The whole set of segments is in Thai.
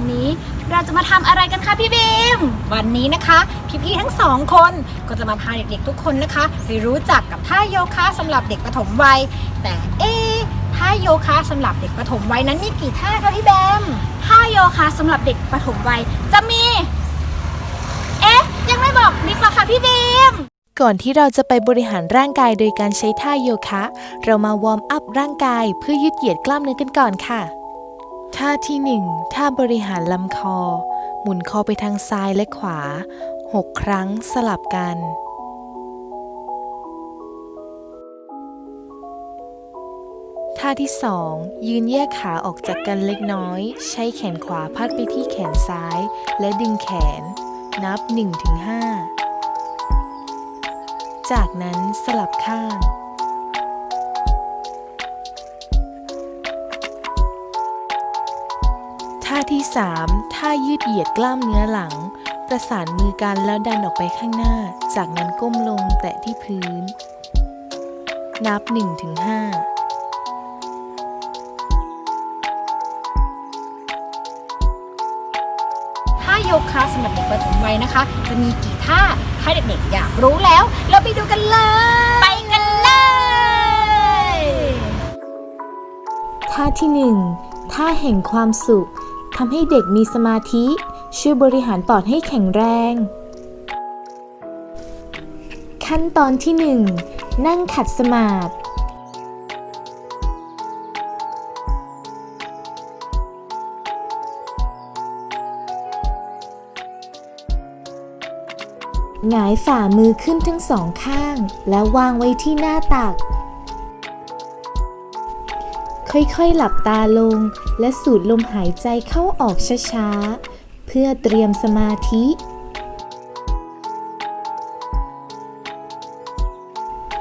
นนี้ เราจะมาทำอะไรกันคะพี่บีม วันนี้นะคะพี่ๆทั้งสองคนก็จะมาพาเด็กๆทุกคนนะคะไปรู้จักกับท่าโยคะสำหรับเด็กปฐมวัย แต่เอ๊ะท่าโยคะสำหรับเด็กปฐมวัยนั้นมีกี่ท่าคะพี่แบม ท่าโยคะสำหรับเด็กปฐมวัยจะมี เอ๊ะ ยังไม่บอกดีกว่าค่ะพี่บีม ก่อนที่เราจะไปบริหารร่างกายโดยการใช้ท่าโยคะ เรามาวอร์มอัพร่างกายเพื่อยืดเหยียดกล้ามเนื้อกันก่อนค่ะ ท่าที่ 1 ท่าบริหารลำคอ หมุนคอไปทางซ้ายและขวา 6 ครั้งสลับกัน ท่าที่ 2 ยืนแยกขาออกจากกันเล็กน้อย ใช้แขนขวาพัดไปที่แขนซ้าย และดึงแขน นับ 1-5 จากนั้นสลับข้าง ท่าที่ 3 ท่ายืดเหยียดกล้ามเนื้อหลัง ประสานมือกันแล้วดันออกไปข้างหน้า จากนั้นก้มลงแตะที่พื้น นับ 1-5ท่าโยคะสำหรับเด็กปฐมวัยนะคะ จะมีกี่ท่าถ้าเด็กๆอยากรู้แล้ว เราไปดูกันเลย ไปกันเลย ท่าที่ 1 ท่าแห่งความสุขทำให้เด็กมีสมาธิ ช่วยบริหารปอดให้แข็งแรง ขั้นตอนที่ 1 นั่งขัดสมาธิหงายฝ่ามือขึ้นทั้งสองข้าง แล้ววางไว้ที่หน้าตัก ค่อยๆ หลับตาลง และสูดลมหายใจเข้าออกช้าๆ เพื่อเตรียมสมาธิ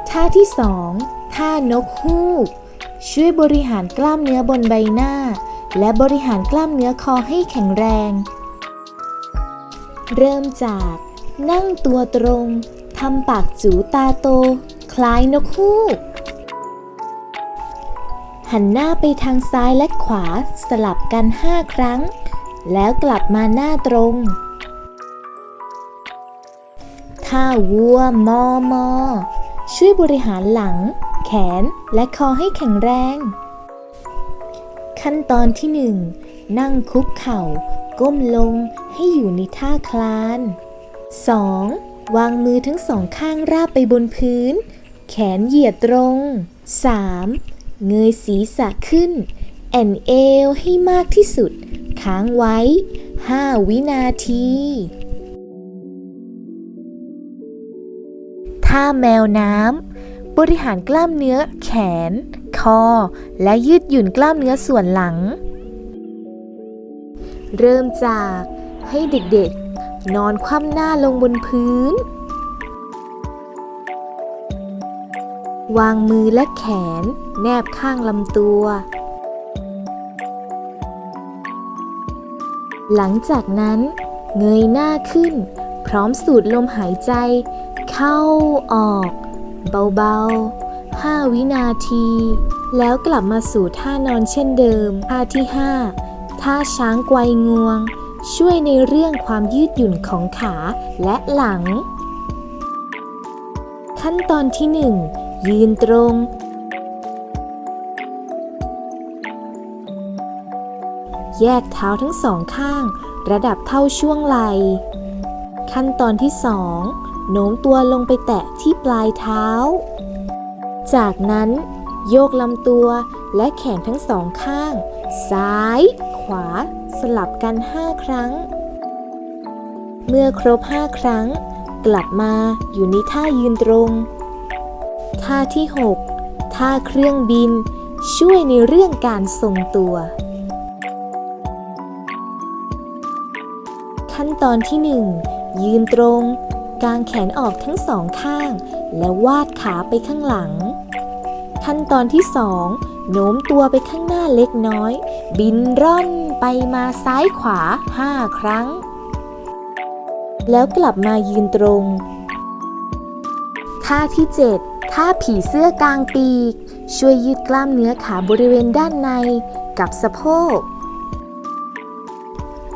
ท่าที่ 2 ท่านกฮูก ช่วยบริหารกล้ามเนื้อบนใบหน้า และบริหารกล้ามเนื้อคอให้แข็งแรง เริ่มจาก นั่งตัวตรง ทำปากจูตาโต คล้ายนกฮูก หันหน้าไปทางซ้ายและขวาสลับกัน 5 ครั้ง แล้วกลับมาหน้าตรง ท่าวัวมอมอช่วยบริหารหลัง แขนและคอให้แข็งแรง ขั้นตอนที่ 1 นั่งคุกเข่า ก้มลงให้อยู่ในท่าคลาน 2. วางมือทั้งสองข้างราบไปบนพื้น แขนเหยียดตรง 3. เงยศีรษะขึ้น แอนเอวให้มากที่สุด ค้างไว้ 5 วินาที ท่าแมวน้ำ บริหารกล้ามเนื้อแขน คอ และยืดหยุ่นกล้ามเนื้อส่วนหลัง เริ่มจากให้เด็กๆ นอนคว่ำหน้าลงบนพื้น วางมือและแขน แนบข้างลำตัว หลังจากนั้น เงยหน้าขึ้น พร้อมสูดลมหายใจ เข้าออก เบาๆ 5 วินาที แล้วกลับมาสู่ท่านอนเช่นเดิม ท่าที่ 5 ท่าช้างไกวงวง ช่วยในเรื่องความยืดหยุ่นของขาและหลัง ขั้นตอนที่ 1 ยืนตรง แยกเท้าทั้งสองข้าง ระดับเท่าช่วงไหล่ขั้นตอนที่2โน้มตัวลงไปแตะที่ปลายเท้า จากนั้นโยกลำตัวและแขนทั้งสองข้าง ซ้าย ขวา สลับกัน 5 ครั้ง เมื่อครบ 5 ครั้ง กลับมาอยู่ในท่ายืนตรง ท่าที่ 6 ท่าเครื่องบิน ช่วยในเรื่องการทรงตัว ขั้นตอนที่ 1 ยืนตรง กางแขนออกทั้งสองข้าง แล้วาดขาไปข้างหลัง ขั้นตอนที่ 2 โน้มตัวไปข้างหน้าเล็กน้อย บินร่อนไปมาซ้ายขวา 5 ครั้ง แล้วกลับมายืนตรงทท่าที่ 7 ท่าผีเสื้อกลางปีก ช่วยยืดกล้ามเนื้อขาบริเวณด้านในกับสะโพก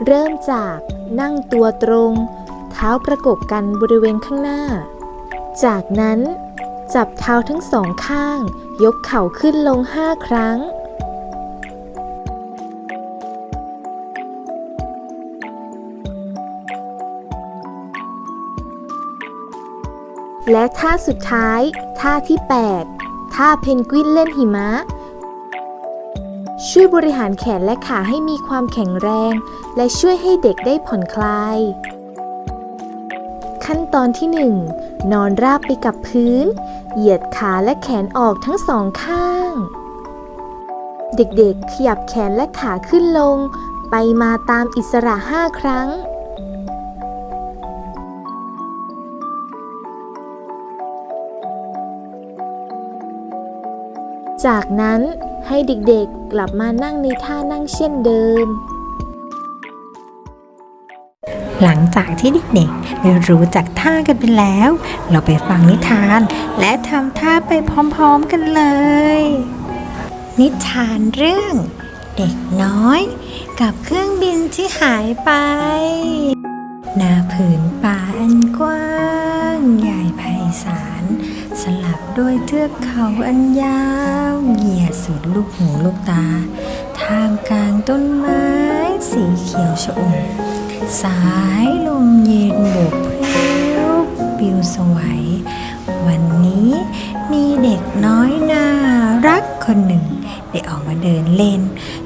เริ่มจากนั่งตัวตรง เท้าประกบกันบริเวณข้างหน้า จากนั้นจับเท้าทั้งสองข้าง ยกเข่าขึ้นลง 5 ครั้ง และท่าสุดท้าย ท่าที่ 8 ท่าเพนกวินเล่นหิมะ ช่วยบริหารแขนและขาให้มีความแข็งแรง และช่วยให้เด็กได้ผ่อนคลาย ขั้นตอนที่ 1 นอนราบไปกับพื้น เหยียดขาและแขนออกทั้งสองข้าง เด็กๆ ขยับแขนและขาขึ้นลง ไปมาตามอิสระ 5 ครั้ง จากนั้นให้เด็กๆกลับมานั่งในท่านั่งเช่นเดิม หลังจากที่เด็กๆได้รู้จักท่ากันไปแล้ว เราไปฟังนิทาน และทำท่าไปพร้อมๆกันเลย นิทานเรื่อง เด็กน้อย กับเครื่องบินที่หายไปหน้าผืนป่าอันกว้าง ใหญ่ไพศาล สลับด้วยเทือกเขาอันยาวเหยียดสุดลูกหูลูกตาท่ามกลางต้นไม้สีเขียวชอุ่มสายลมเย็นโบกเพริ้วปิวสวัย วันนี้มีเด็กน้อยน่ารักคนหนึ่ง ได้ออกมาเดินเล่น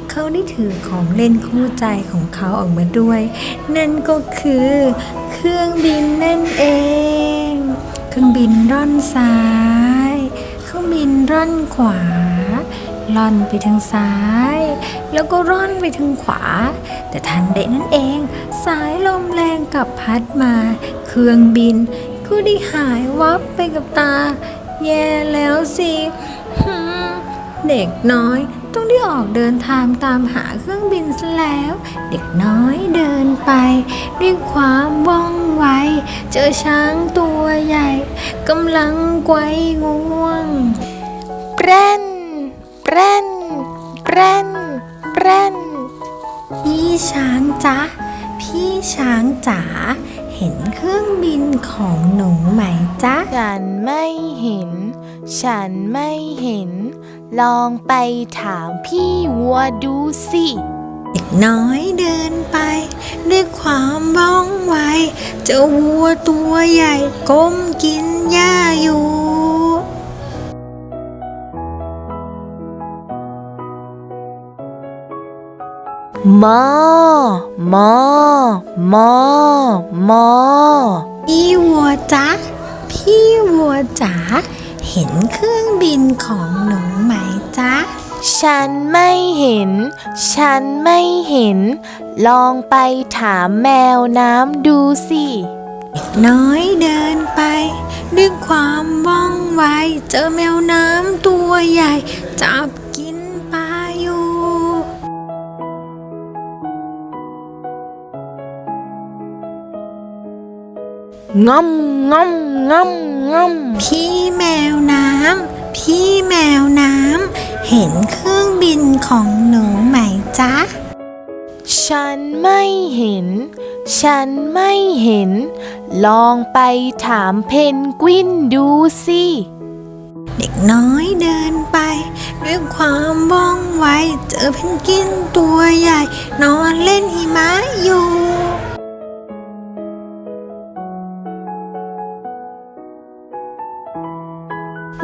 เขาได้ถือของเล่นคู่ใจของเขาออกมาด้วย นั่นก็คือเครื่องบินนั่นเอง เครื่องบินร่อนซ้าย เครื่องบินร่อนขวา ล่อนไปทางซ้าย แล้วก็ร่อนไปทางขวา แต่ทันใดนั้นเอง สายลมแรงกลับพัดมา เครื่องบินก็ได้หายวับไปกับตา แย่แล้วสิเด็กน้อย ต้องได้ออกเดินทางตามหาเครื่องบินซะแล้ว เด็กน้อยเดินไป ด้วยความว่องไว เจอช้างตัวใหญ่กำลังไกวงวงแปร่นแปร่นแปร่นแปร่นพี่ช้างจ๊ะ พี่ช้างจ๋าเห็นเครื่องบินของหนูไหมจ๊ะ ฉันไม่เห็น ฉันไม่เห็น ลองไปถามพี่วัวดูสิ เด็กน้อยเดินไป ด้วยความว่องไวเจ้าวัวตัวใหญ่ก้มกินหญ้าอยู่ มอ มอ มอ มอ พี่วัวจ๊ะพี่วัวจ๋า เห็นเครื่องบินของหนูไหมจ๊ะ ฉันไม่เห็น ฉันไม่เห็น ลองไปถามแมวน้ำดูสิน้อยเดินไป ด้วยความว่องไว เจอแมวน้ำตัวใหญ่ จับกินปลาอยู่ง่อม ง่อมง่อมง่อมพี่แมวน้ำพี่แมวน้ำเห็นเครื่องบินของหนูไหมจ๊ะ ฉันไม่เห็น ฉันไม่เห็น ลองไปถามเพนกวินดูสิ เด็กน้อยเดินไป ด้วยความว่องไว เจอเพนกวินตัวใหญ่ นอนเล่นหิมะอยู่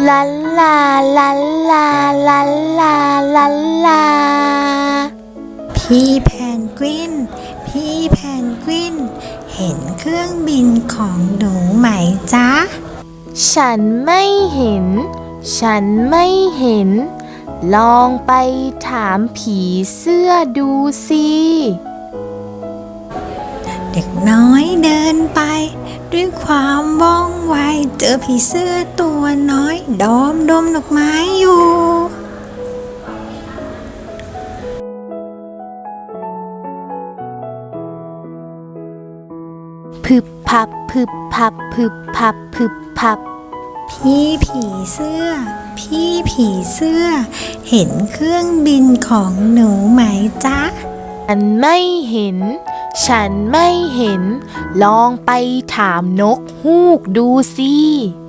ลันลาลันลาลันลาลันลา พี่แพนกวิน พี่แพนกวิน เห็นเครื่องบินของหนูไหมจ๊ะ ฉันไม่เห็น ฉันไม่เห็น ลองไปถามผีเสื้อดูสิ เด็กน้อยเดินไป ด้วยความว่องไว เจอผีเสื้อตัวน้อย ดอมดมดอกไม้อยู่พึบพับพึบพับพึบพับพึบพับ พี่ผีเสื้อ พี่ผีเสื้อ เห็นเครื่องบินของหนูไหมจ๊ะฉันไม่เห็น ฉันไม่เห็น ลองไปถามนกฮูกดูสิ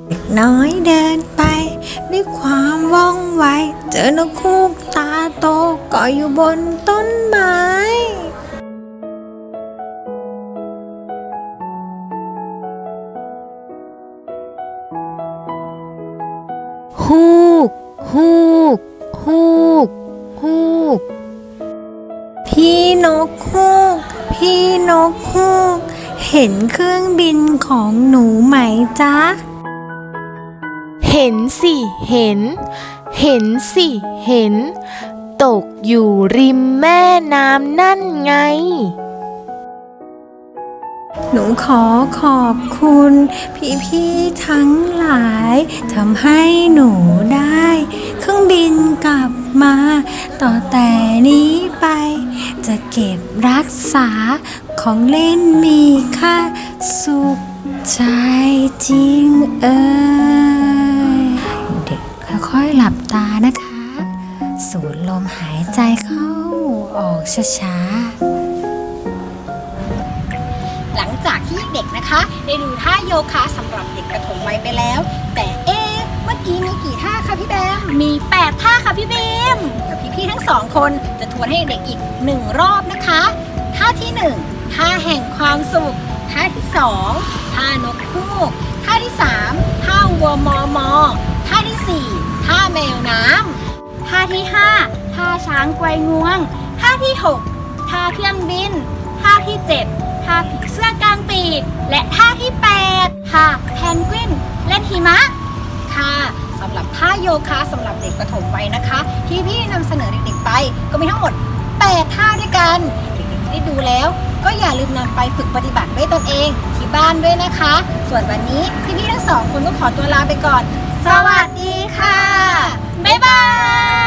เด็กน้อยเดินไป ด้วยความว่องไว เจอนกคูกตาโตเกาะอยู่บนต้นไม้ฮูก ฮูก ฮูก ฮูก พี่นกฮูก พี่นกฮูก เห็นเครื่องบินของหนูไหมจ๊ะ เห็นสิเห็น เห็นสิเห็น ตกอยู่ริมแม่น้ำนั่นไง หนูขอขอบคุณ พี่ๆทั้งหลายทำให้หนูได้ องบินกลับมา ต่อแต่นี้ไป จะเก็บรักษาของเล่นมีค่าสุขใจจริงเอ่ยเด็กค่อยๆหลับตานะคะ สูดลมหายใจเข้าออกช้าๆหลังจากที่เด็กนะคะ ได้ดูท่าโยคะสำหรับเด็กประถมวัยไปแล้ว แต่เอ๊ะ กี้มีกี่ท่าคะพี่แบม มี 8 ท่าค่ะพี่บีมเดี๋ยวพี่ๆทั้งสองคนจะทวนให้เด็กอีกหนึ่งรอบนะคะ ท่าที่หนึ่งท่าแห่งความสุข ท่าที่สองท่านกฮูก ท่าที่สามท่าวัวมอมอ ท่าที่สี่ท่าแมวน้ำ ท่าที่ 5 ท่าช้างไกวงวง ท่าที่ 6 ท่าเครื่องบิน ท่าที่ 7 ท่าผีเสื้อกลางปีก และท่าที่ 8 ท่าแพนกวิน เล่นหิมะ ค่ะสำหรับท่าโยคะสำหรับเด็กประถมวัยนะคะ ที่พี่นำเสนอเด็กๆไป ก็มีทั้งหมด 8 ท่าด้วยกันเด็กๆที่ได้ดูแล้ว ก็อย่าลืมนำไปฝึกปฏิบัติด้วยตนเองที่บ้านด้วยนะคะ ส่วนวันนี้พี่ๆทั้งสองคนก็ขอตัวลาไปก่อน สวัสดีค่ะ บ๊ายบาย